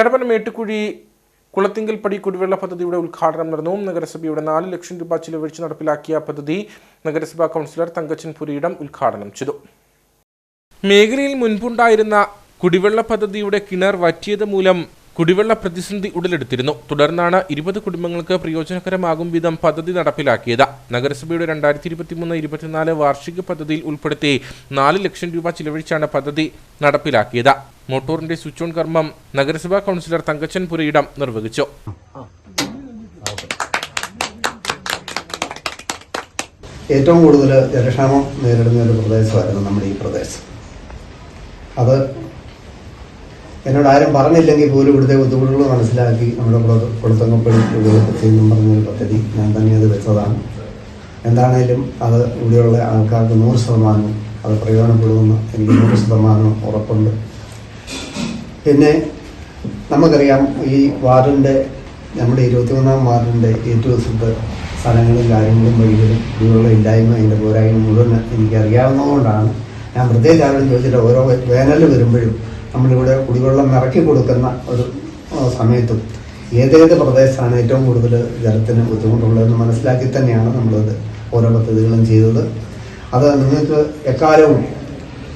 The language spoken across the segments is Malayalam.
കടപ്പന മേട്ടുകുഴി കുളത്തിങ്കൽപ്പടി കുടിവെള്ള പദ്ധതിയുടെ ഉദ്ഘാടനം നടന്നു. നഗരസഭയുടെ നാല് ലക്ഷം രൂപ ചിലവഴിച്ച് നടപ്പിലാക്കിയ പദ്ധതി നഗരസഭാ കൗൺസിലർ തങ്കച്ചൻ പുരിയിടം ഉദ്ഘാടനം ചെയ്തു. മേഖലയിൽ മുൻപുണ്ടായിരുന്ന കുടിവെള്ള പദ്ധതിയുടെ കിണർ വറ്റിയത് മൂലം കുടിവെള്ള പ്രതിസന്ധി ഉടലെടുത്തിരുന്നു. തുടർന്നാണ് ഇരുപത് കുടുംബങ്ങൾക്ക് പ്രയോജനകരമാകും വിധം പദ്ധതി നടപ്പിലാക്കിയത്. നഗരസഭയുടെ രണ്ടായിരത്തി ഇരുപത്തിമൂന്ന് ഇരുപത്തിനാല് വാർഷിക പദ്ധതിയിൽ ഉൾപ്പെടുത്തി നാല് ലക്ഷം രൂപ ചിലവഴിച്ചാണ് പദ്ധതി നടപ്പിലാക്കിയത്. മോട്ടോറിന്റെ സ്വിച്ച് ഓൺ കർമ്മം നഗരസഭാ കൗൺസിലർ തങ്കച്ചൻ പുരയിടം നിർവഹിച്ചു. ഏറ്റവും കൂടുതൽ ജലക്ഷാമം നേരിടുന്ന ഒരു പ്രദേശമായിരുന്നു നമ്മുടെ ഈ പ്രദേശം. അത് എന്നോട് ആരും പറഞ്ഞില്ലെങ്കിൽ പോലും ഇവിടുത്തെ ബുദ്ധിമുട്ടുകൾ മനസ്സിലാക്കി നമ്മുടെ കുള- കുളത്തങ്ങപ്പടി ഉപയോഗപ്പെടുത്തി എന്നും പറഞ്ഞൊരു പദ്ധതി ഞാൻ തന്നെ അത് വെച്ചതാണ്. എന്താണേലും അത് ഇവിടെയുള്ള ആൾക്കാർക്ക് നൂറ് ശതമാനം അത് പ്രയോജനപ്പെടുമെന്ന് എനിക്ക് നൂറ് ശതമാനം ഉറപ്പുണ്ട്. പിന്നെ നമുക്കറിയാം ഈ വാർഡിന്റെ നമ്മുടെ ഇരുപത്തിമൂന്നാം വാർഡിന്റെ ഏറ്റവും വശത്ത് സ്ഥലങ്ങളും കാര്യങ്ങളും വഴികളും ഇതിനുള്ള ഇല്ലായ്മ അതിന്റെ പോരായ്മ മുഴുവൻ എനിക്കറിയാവുന്നതുകൊണ്ടാണ്. ഞാൻ പ്രത്യേകിച്ച് ആരോടും ചോദിച്ചിട്ട് ഓരോ വേനൽ വരുമ്പോഴും നമ്മളിവിടെ കുടിവെള്ളം ഇറക്കി കൊടുക്കുന്ന ഒരു സമയത്തും ഏതേത് പ്രദേശത്താണ് ഏറ്റവും കൂടുതൽ ജലത്തിന് ബുദ്ധിമുട്ടുള്ളതെന്ന് മനസ്സിലാക്കി തന്നെയാണ് നമ്മളത് ഓരോ പദ്ധതികളും ചെയ്തത്. അത് നിങ്ങൾക്ക് എക്കാലവും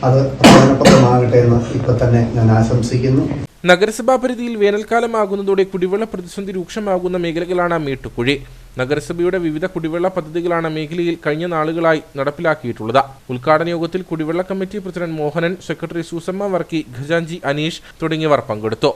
അത് പ്രയോജനപ്രദമാകട്ടെ എന്ന് ഇപ്പം തന്നെ ഞാൻ ആശംസിക്കുന്നു. നഗരസഭാ പരിധിയിൽ വേനൽക്കാലമാകുന്നതോടെ കുടിവെള്ള പ്രതിസന്ധി രൂക്ഷമാകുന്ന മേഖലകളാണ് മേട്ടുകുഴി. നഗരസഭയുടെ വിവിധ കുടിവെള്ള പദ്ധതികളാണ് മേഖലയിൽ കഴിഞ്ഞ നാളുകളായി നടപ്പിലാക്കിയിട്ടുള്ളത്. ഉദ്ഘാടന യോഗത്തിൽ കുടിവെള്ള committee president Mohanan secretary Susamma Varkey ഖജാൻജി Aneesh തുടങ്ങിയവർ പങ്കെടുത്തു.